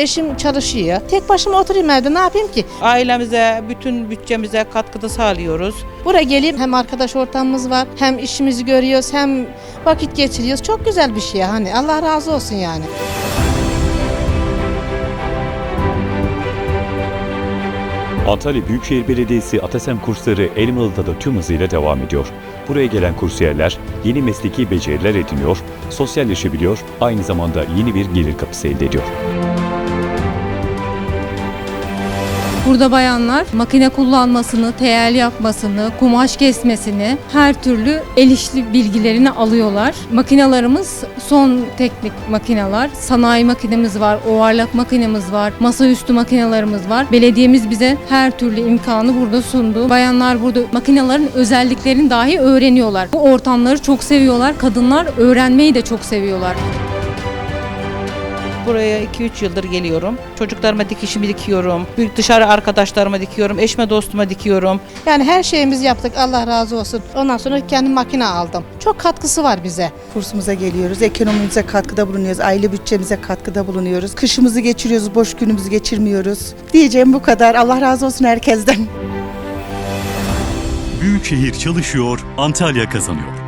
Eşim çalışıyor. Tek başıma oturayım evde ne yapayım ki? Ailemize, bütün bütçemize katkıda sağlıyoruz. Buraya geleyim hem arkadaş ortamımız var hem işimizi görüyoruz hem vakit geçiriyoruz. Çok güzel bir şey hani Allah razı olsun yani. Antalya Büyükşehir Belediyesi Atasem kursları Elmalı'da da tüm hızıyla devam ediyor. Buraya gelen kursiyerler yeni mesleki beceriler ediniyor, sosyalleşebiliyor, aynı zamanda yeni bir gelir kapısı elde ediyor. Burada bayanlar makine kullanmasını, teyel yapmasını, kumaş kesmesini, her türlü el işli bilgilerini alıyorlar. Makinalarımız son teknik makineler. Sanayi makinemiz var, ovarlak makinemiz var, masaüstü makinelerimiz var. Belediyemiz bize her türlü imkanı burada sundu. Bayanlar burada makinelerin özelliklerini dahi öğreniyorlar. Bu ortamları çok seviyorlar. Kadınlar öğrenmeyi de çok seviyorlar. Buraya 2-3 yıldır geliyorum. Çocuklarıma dikişimi dikiyorum. Büyük dışarı arkadaşlarıma dikiyorum. Eşme dostuma dikiyorum. Yani her şeyimizi yaptık Allah razı olsun. Ondan sonra kendi makine aldım. Çok katkısı var bize. kursumuza geliyoruz. Ekonomimize katkıda bulunuyoruz. Aile bütçemize katkıda bulunuyoruz. Kışımızı geçiriyoruz, boş günümüzü geçirmiyoruz. Diyeceğim bu kadar. Allah razı olsun herkesten. Büyükşehir çalışıyor, Antalya kazanıyor.